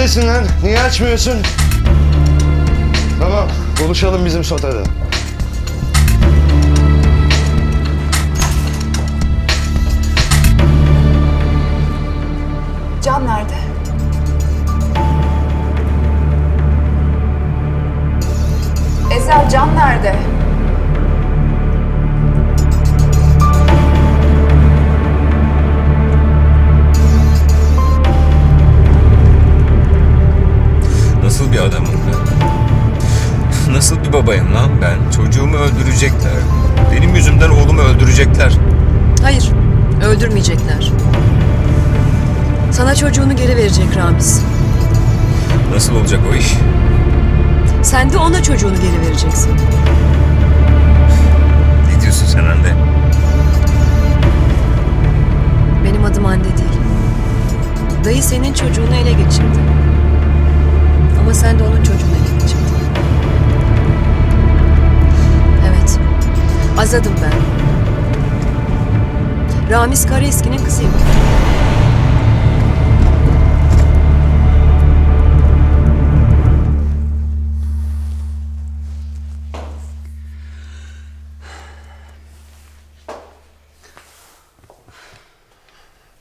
Neredesin lan? Niye açmıyorsun? Tamam, buluşalım bizim sotede. Babayım lan ben? Çocuğumu öldürecekler. Benim yüzümden oğlumu öldürecekler. Hayır, öldürmeyecekler. Sana çocuğunu geri verecek Ramiz. Nasıl olacak o iş? Sen de ona çocuğunu geri vereceksin. Azadım ben. Ramiz Karaeski'nin kızıyım.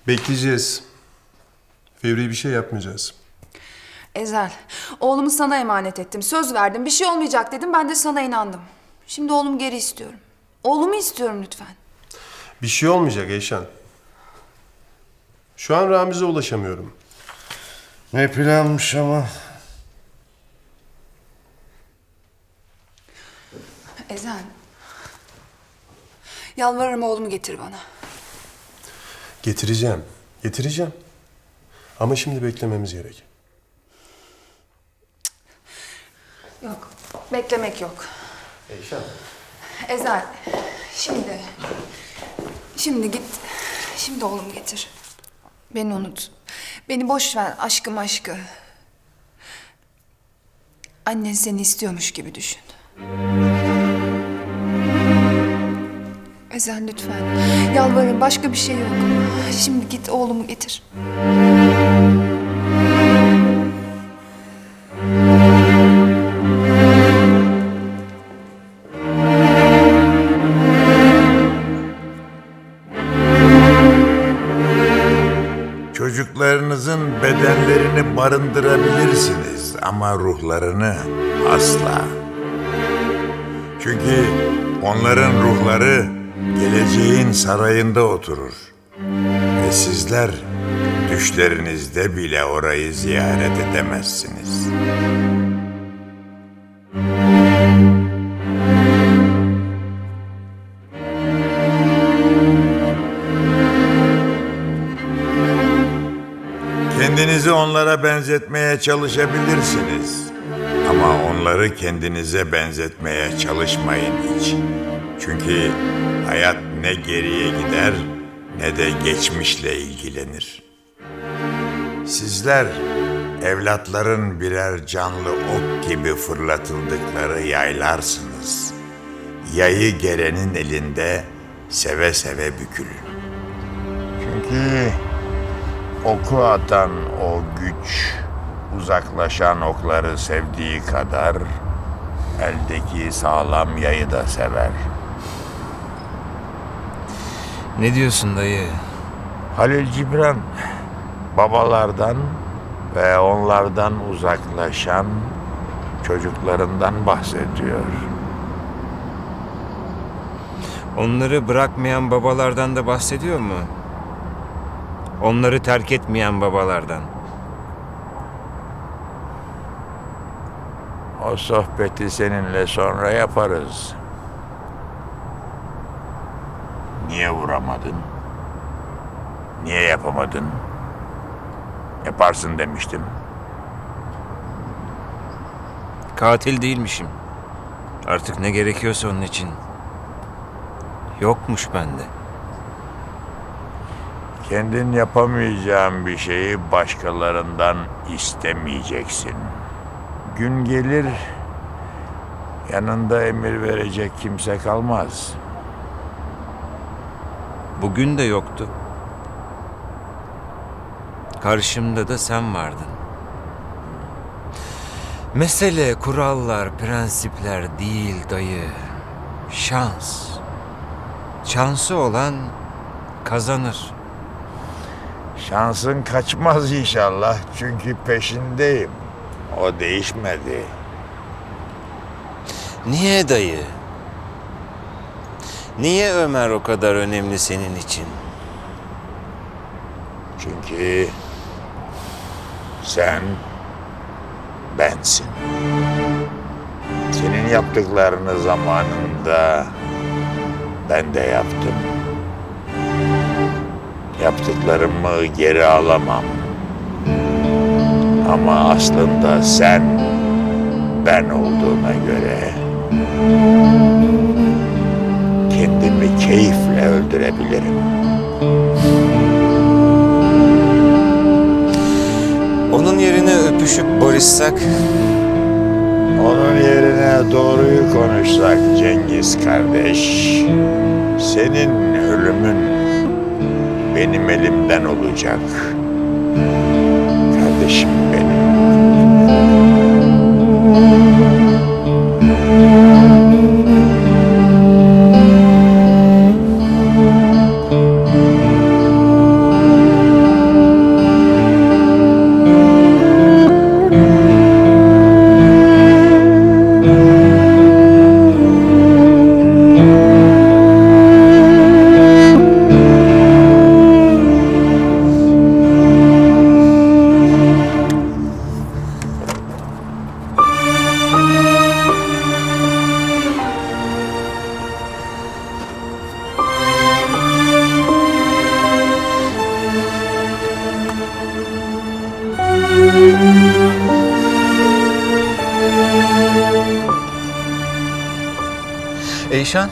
Bekleyeceğiz. Fevri bir şey yapmayacağız. Ezel, oğlumu sana emanet ettim. Söz verdim. Bir şey olmayacak dedim. Ben de sana inandım. Şimdi oğlumu geri istiyorum. Oğlumu istiyorum lütfen. Bir şey olmayacak Eyşan. Şu an Ramiz'e ulaşamıyorum. Ne planmış ama. Ezel. Yalvarırım oğlumu getir bana. Getireceğim. Getireceğim. Ama şimdi beklememiz gerek. Yok. Beklemek yok. Eyşan. Ezel. Şimdi. Şimdi git. Şimdi oğlumu getir. Beni unut. Beni boş ver aşkım aşkı. Annen seni istiyormuş gibi düşün. Ezel lütfen. Yalvarırım başka bir şey yok. Şimdi git oğlumu getir. Çocuklarınızın bedenlerini barındırabilirsiniz ama ruhlarını asla. Çünkü onların ruhları geleceğin sarayında oturur. Ve sizler düşlerinizde bile orayı ziyaret edemezsiniz. Kendinizi onlara benzetmeye çalışabilirsiniz. Ama onları kendinize benzetmeye çalışmayın hiç. Çünkü hayat ne geriye gider ne de geçmişle ilgilenir. Sizler evlatların birer canlı ok gibi fırlatıldıkları yaylarsınız. Yayı gerenin elinde seve seve bükülün. Çünkü Oku atan o güç, uzaklaşan okları sevdiği kadar eldeki sağlam yayı da sever. Ne diyorsun dayı? Halil Cibran, babalardan ve onlardan uzaklaşan çocuklarından bahsediyor. Onları bırakmayan babalardan da bahsediyor mu? Onları terk etmeyen babalardan. O sohbeti seninle sonra yaparız. Niye vuramadın? Niye yapamadın? Yaparsın demiştim. Katil değilmişim. Artık ne gerekiyorsa onun için. Yokmuş bende. Kendin yapamayacağın bir şeyi başkalarından istemeyeceksin. Gün gelir yanında emir verecek kimse kalmaz. Bugün de yoktu. Karşımda da sen vardın. Mesele kurallar, prensipler değil dayı. Şans. Şansı olan kazanır. Şansın kaçmaz inşallah çünkü peşindeyim. O değişmedi. Niye dayı? Niye Ömer o kadar önemli senin için? Çünkü sen bensin. Senin yaptıklarını zamanında ben de yaptım. Yaptıklarımı geri alamam. Ama aslında sen ben olduğuna göre kendimi keyifle öldürebilirim. Onun yerine öpüşüp barışsak Onun yerine doğruyu konuşsak Cengiz kardeş. Senin ölümün benim elimden olacak. Kardeşim benim. Ayşan.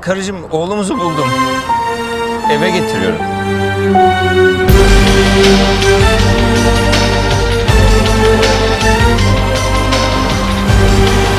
Karıcığım oğlumuzu buldum. Eve getiriyorum.